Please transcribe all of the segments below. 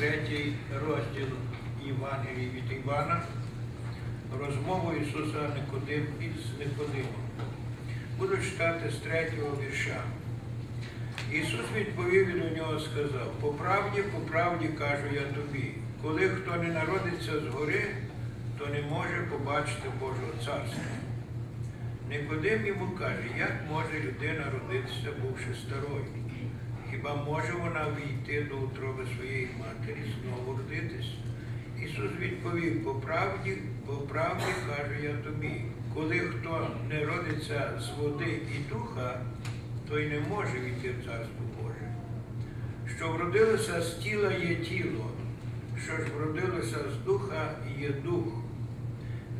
третій розділ Євангелії від Івана, розмову Ісуса Никодим із Никодимом. Буду читати з третього вірша. Ісус відповів і до нього сказав, по правді, по правді кажу я тобі, коли хто не народиться згори, то не може побачити Божого царства. Никодим йому каже, як може людина родитися, бувши старою? Хіба може вона війти до утроби своєї матері, знову родитись? Ісус відповів, по правді, по правді кажу я тобі, коли хто не родиться з води і духа, той не може війти в Царство Боже. Що вродилося з тіла є тіло, що ж вродилося з духа є дух.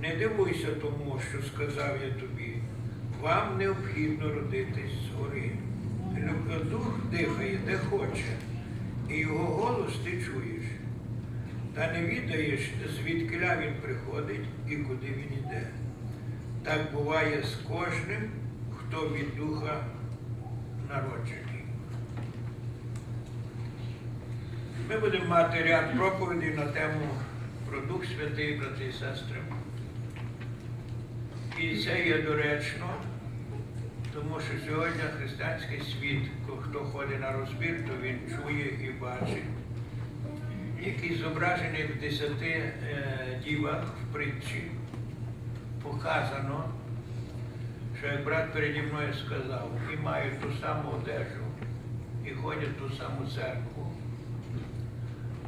Не дивуйся тому, що сказав я тобі, вам необхідно родитись згори. Дух дихає, де хоче, і його голос ти чуєш, та не відаєш, звідкиля він приходить і куди він іде. Так буває з кожним, хто від духа народжений. Ми будемо мати ряд проповідей на тему про Дух Святий, брати і сестри. І це є доречно, тому що сьогодні християнський світ, хто ходить на розбір, то він чує і бачить, який зображений в десяти е, дівах в притчі, показано, що як брат переді мною сказав, і мають ту саму одежу, і ходять ту саму церкву,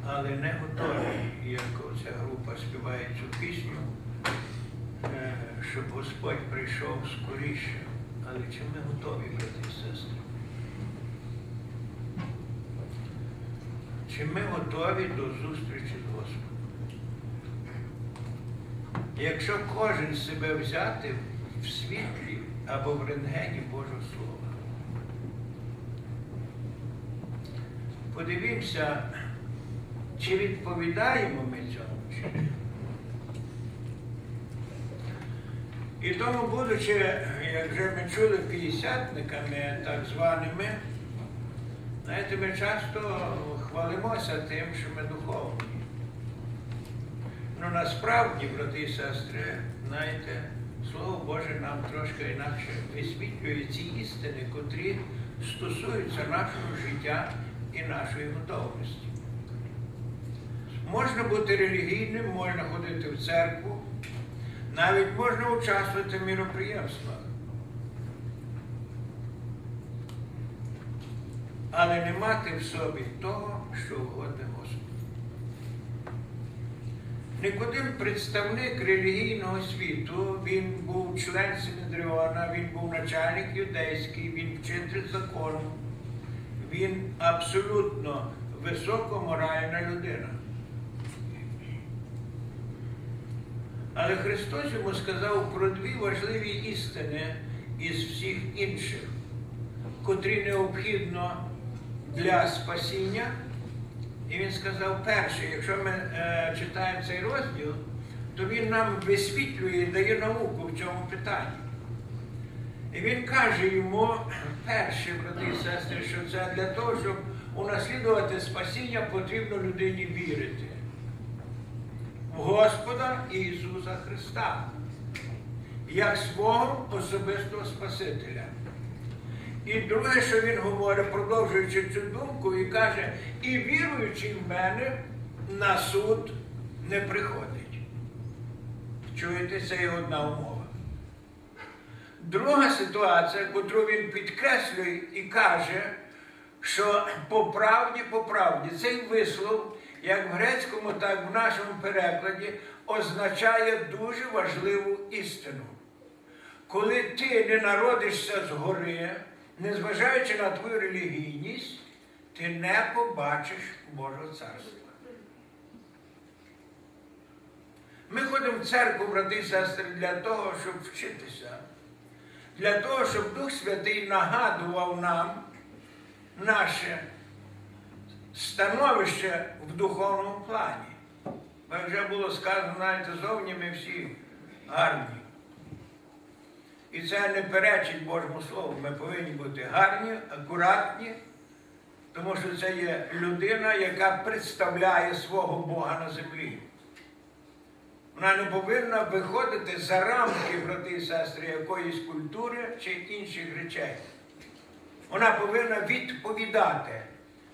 але не готові, як ця група співає цю пісню, е, щоб Господь прийшов скоріше. Але чи ми готові, брати і сестри? Чи ми готові до зустрічі з Господом? Якщо кожен себе взяти в світлі або в рентгені Божого Слова, подивімося, чи відповідаємо ми цьому чи ні. І тому, будучи, як вже ми чули, п'ятдесятниками, так званими, знаєте, ми часто хвалимося тим, що ми духовні. Ну насправді, брати і сестри, знаєте, Слово Боже нам трошки інакше висвітлює ці істини, котрі стосуються нашого життя і нашої готовності. Можна бути релігійним, можна ходити в церкву, навіть можна участвувати в міроприємствах. Але не мати в собі того, що угодне Господу. Никодим представник релігійного світу, він був член Синедріона, він був начальник юдейський, він вчитель закону, він абсолютно високоморальна людина. Але Христос йому сказав про дві важливі істини із всіх інших, котрі необхідно для спасіння. І він сказав, перше, якщо ми е, читаємо цей розділ, то він нам висвітлює і дає науку в цьому питанні. І він каже йому, перше, брати і сестри, що це для того, щоб унаслідувати спасіння, потрібно людині вірити в Господа Ісуса Христа, як свого особистого Спасителя. І друге, що він говорить, продовжуючи цю думку, і каже, і віруючий в мене на суд не приходить. Чуєте, це є одна умова. Друга ситуація, яку він підкреслює і каже, що по правді, по правді, цей вислов, як в грецькому, так і в нашому перекладі, означає дуже важливу істину. Коли ти не народишся згори, незважаючи на твою релігійність, ти не побачиш Божого царства. Ми ходимо в церкву, брати і сестри, для того, щоб вчитися, для того, щоб Дух Святий нагадував нам наше становище в духовному плані. Бо вже було сказано, навіть зовні ми всі гарні. І це не перечить Божому Слову. Ми повинні бути гарні, акуратні, Тому що це є людина, яка представляє свого Бога на землі. Вона не повинна виходити за рамки, брати і сестри, якоїсь культури чи інших речей. Вона повинна відповідати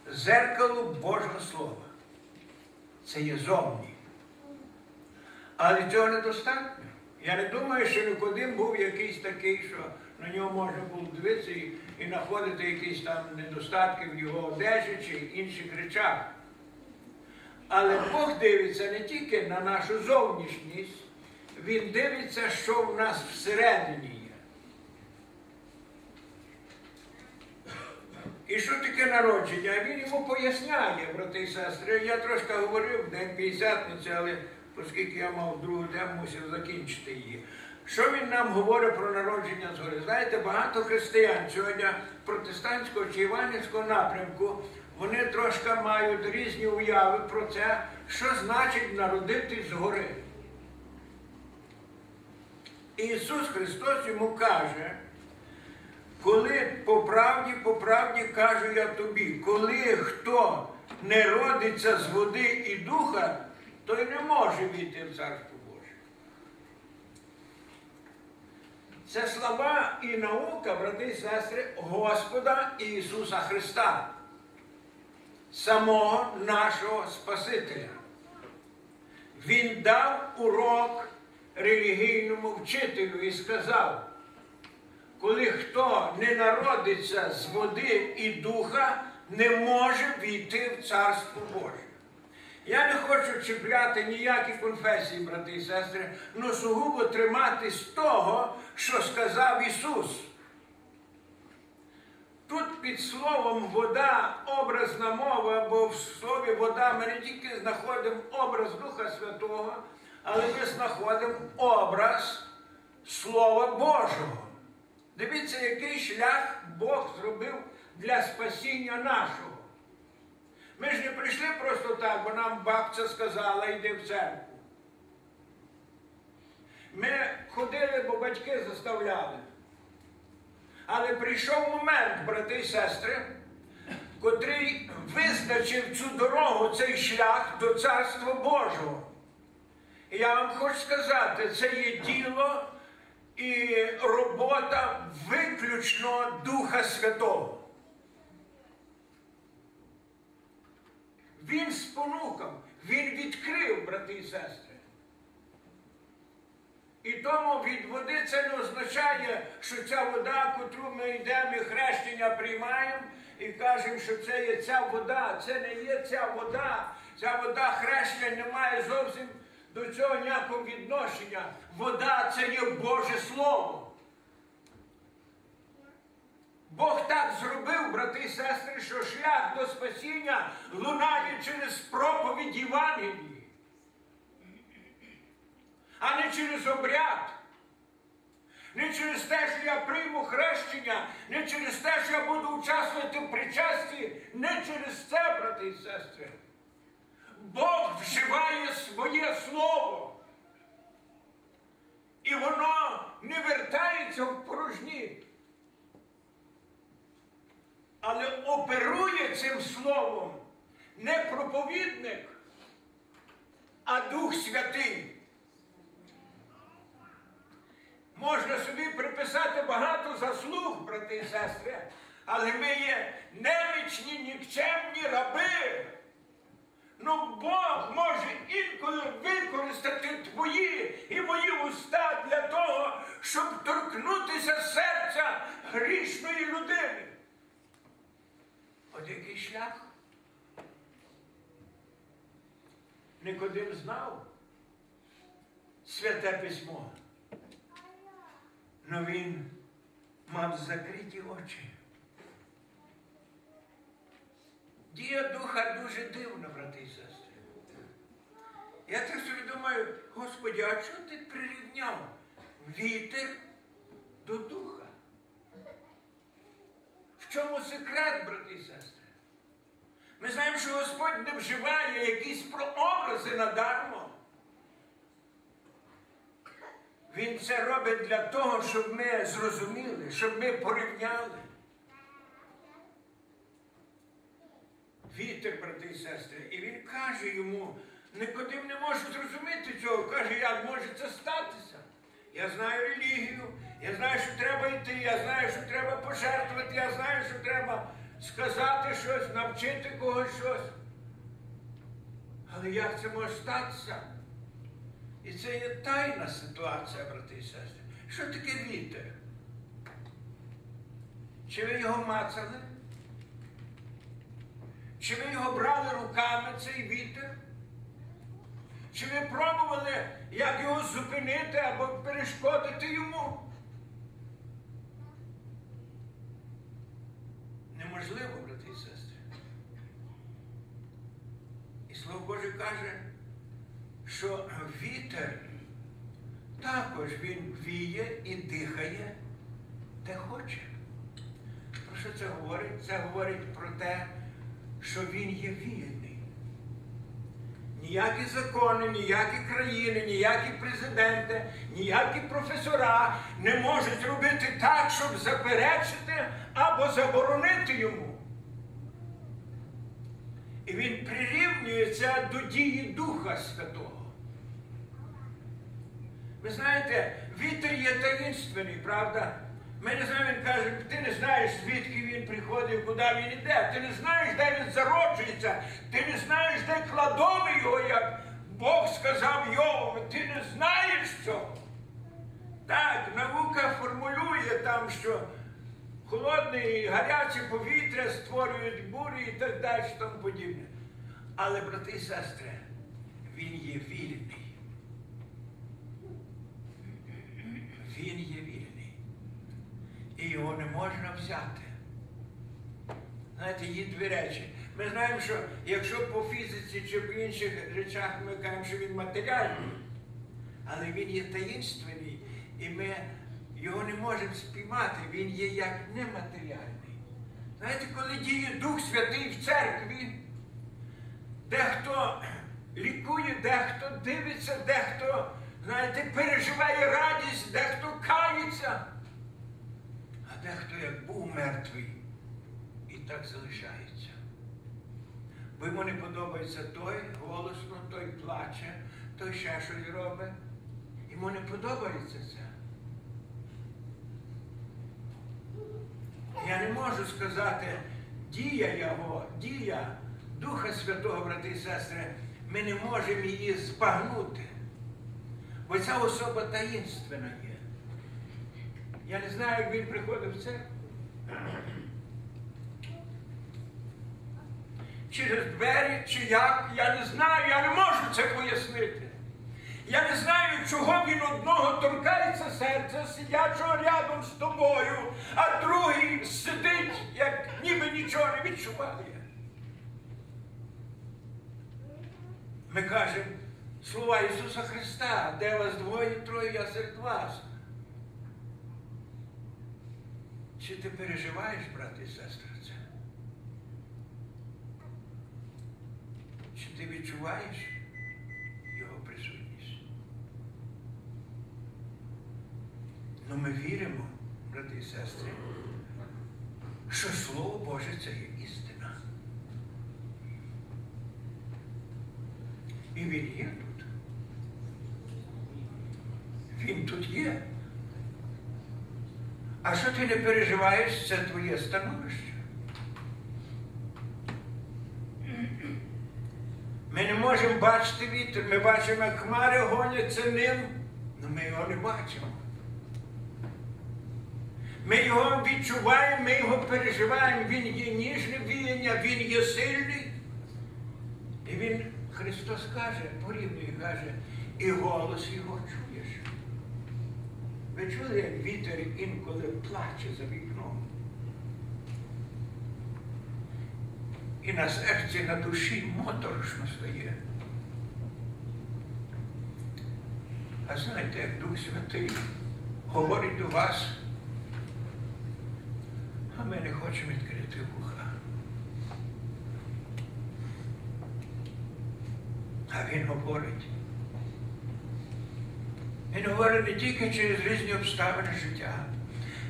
зеркалу Божого Слова. Це є зовні. Але цього недостатньо. Я не думаю, що Никодим був якийсь такий, що на нього можна було дивитися і, знаходити якісь там недостатки в його одежі чи інших речах. Але Бог дивиться не тільки на нашу зовнішність, Він дивиться, що в нас всередині є. І що таке народження? Він йому поясняє, брати і сестри. Я трошки говорив День П'ятдесятниці, але оскільки я мав другу тему, мусив закінчити її. Що він нам говорить про народження згори? Знаєте, багато християн сьогодні протестантського чи іванівського напрямку, вони трошки мають різні уяви про це, що значить народитись згори. Ісус Христос йому каже, коли по правді, по правді кажу я тобі, коли хто не родиться з води і духа, той не може війти в Царство Боже. Це слова і наука, брати і сестри, Господа Ісуса Христа, самого нашого Спасителя. Він дав урок релігійному вчителю і сказав, коли хто не народиться з води і духа, не може війти в Царство Боже. Я не хочу чіпляти ніякі конфесії, брати і сестри, але сугубо триматись того, що сказав Ісус. Тут під словом вода, образна мова, бо в слові вода ми не тільки знаходимо образ Духа Святого, але ми знаходимо образ Слова Божого. Дивіться, який шлях Бог зробив для спасіння нашого. Ми ж не прийшли просто так, бо нам бабця сказала, йди в церкву. Ми ходили, бо батьки заставляли. Але прийшов момент, брати і сестри, котрий визначив цю дорогу, цей шлях до Царства Божого. І я вам хочу сказати, це є діло і робота виключно Духа Святого. Він спонукав, він відкрив, брати і сестри. І тому від води це не означає, що ця вода, котру ми йдемо і хрещення приймаємо, і кажемо, що це є ця вода. Це не є ця вода. Ця вода хрещення не має зовсім до цього ніякого відношення. Вода це є Боже Слово. Бог так зробив, брати і сестри, що шлях до спасіння лунає через проповідь Євангелії, а не через обряд. Не через те, що я прийму хрещення, не через те, що я буду участвувати в причасті, не через це, брати і сестри. Бог вживає своє слово. І воно не вертається в порожні. Але оперує цим словом не проповідник, а Дух Святий. Можна собі приписати багато заслуг, брати і сестри, але ми є немічні, нікчемні раби. Ну Бог може інколи використати твої і мої уста для того, щоб торкнутися серця грішної людини. От який шлях? Никодим знав святе письмо. Но він мав закриті очі. Дія духа дуже дивна, брати і сестри. Я так собі думаю, Господи, а чого ти прирівняв вітер до духа? Чому секрет, брати і сестри? Ми знаємо, що Господь не вживає якісь прообрази надармо. Він це робить для того, щоб ми зрозуміли, щоб ми порівняли. вітер, брати і сестри. І він каже йому, Никодим не може зрозуміти цього. Каже, як може це статися? Я знаю релігію, я знаю, що треба йти, я знаю, що треба пожертвувати, я знаю, що треба сказати щось, навчити когось щось. Але як це може статися? І це є тайна ситуація, брати і сестри. Що таке вітер? Чи ви його мацали? Чи ви його брали руками, цей вітер? Чи ви пробували, як його зупинити або перешкодити йому? Неможливо, брати і сестри. І Слово Боже каже, що вітер також він віє і дихає, де хоче. Про що це говорить? Це говорить про те, що він є вільний. Ніякі закони, ніякі країни, ніякі президенти, ніякі професора не можуть робити так, щоб заперечити або заборонити йому. І він прирівнюється до дії Духа Святого. Ви знаєте, вітер є таїнственний, правда? Ми не знаємо, він каже, ти не знаєш, звідки він приходив, куди він іде. Ти не знаєш, де він зароджується. Ти не знаєш, де кладовий його, як Бог сказав Йову. Ти не знаєш цього. Так, наука формулює там, що холодне і гаряче повітря створюють бурі і так далі, тому подібне. Але, брати і сестри, він є вільний. Він є вільний. І його не можна взяти. Знаєте, є дві речі. Ми знаємо, що якщо по фізиці чи по інших речах ми кажемо, що він матеріальний, але він є таїнственний, і ми його не можемо спіймати, він є як нематеріальний. Знаєте, коли діє Дух Святий в церкві, дехто лікує, дехто дивиться, дехто, знаєте, переживає радість, дехто кається, а дехто як був мертвий і так залишається. Бо йому не подобається той голосно, той плаче, той ще щось робить. Йому не подобається це. Я не можу сказати, дія Його, дія Духа Святого, брати і сестри, ми не можемо її збагнути. Бо ця особа таїнственна є. Я не знаю, як він приходив в церкву. Через двері чи як, я не знаю, я не можу це пояснити. Я не знаю, чого він одного торкається серця, сидячого рядом з тобою, а другий сидить, як ніби нічого не відчуває. Ми кажемо слова Ісуса Христа, де вас двоє, троє, я серед вас. Чи ти переживаєш, брати і сестри, це? Чи ти відчуваєш його присутність? Ну ми віримо, брати і сестри, що Слово Боже це є істина. І він є тут. Він тут є. А що ти не переживаєш, це твоє становище. Ми не можемо бачити вітер, ми бачимо, як хмари гоняться ним, але ми його не бачимо. Ми його відчуваємо, ми його переживаємо, він є ніжне віяння, він є сильний. І він, Христос каже, порівнює, каже, і голос його чуєш. Ви чули, як вітер інколи плаче за вікном? І на серці, на душі моторошно стає. А знаєте, як Дух Святий говорить до вас, а ми не хочемо відкрити вуха. А він говорить. Він говорить не тільки через різні обставини життя.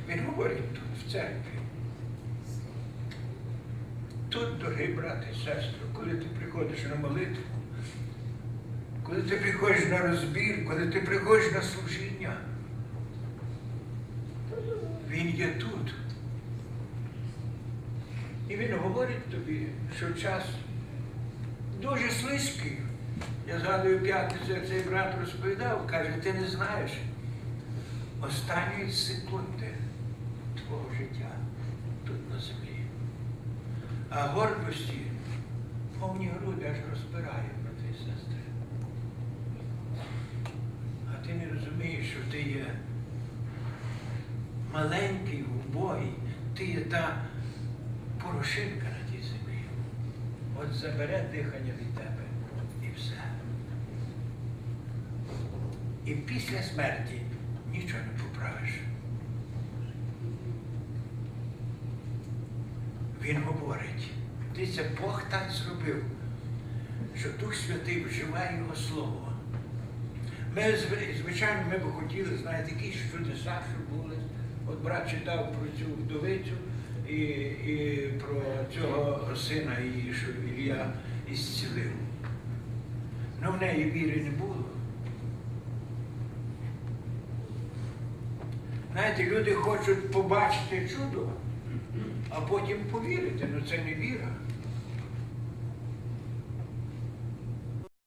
Він говорить тут, в церкві. Тут дорогі брати і сестри, коли ти приходиш на молитву, коли ти приходиш на розбір, коли ти приходиш на служіння, він є тут. І він говорить тобі, що час дуже слизький. Я згадую п'ятницю, як цей брат розповідав, каже, ти не знаєш останньої секунди твого життя тут на землі. А гордості повні груди аж розпирає, брати і сестри. А ти не розумієш, що ти є маленький, убогий, ти є та порошинка на тій землі. От забере дихання від тебе і все. І після смерті нічого не поправиш. Він говорить, дивіться, Бог так зробив, що Дух Святий вживає його слово. Ми, звичайно, ми б хотіли, знаєте, якісь чудеса, що були. От брат читав про цю вдовицю і, і про цього сина її, що Ілля ісцілив. Ну в неї віри не було. Знаєте, люди хочуть побачити чудо, а потім повірити, але це не віра.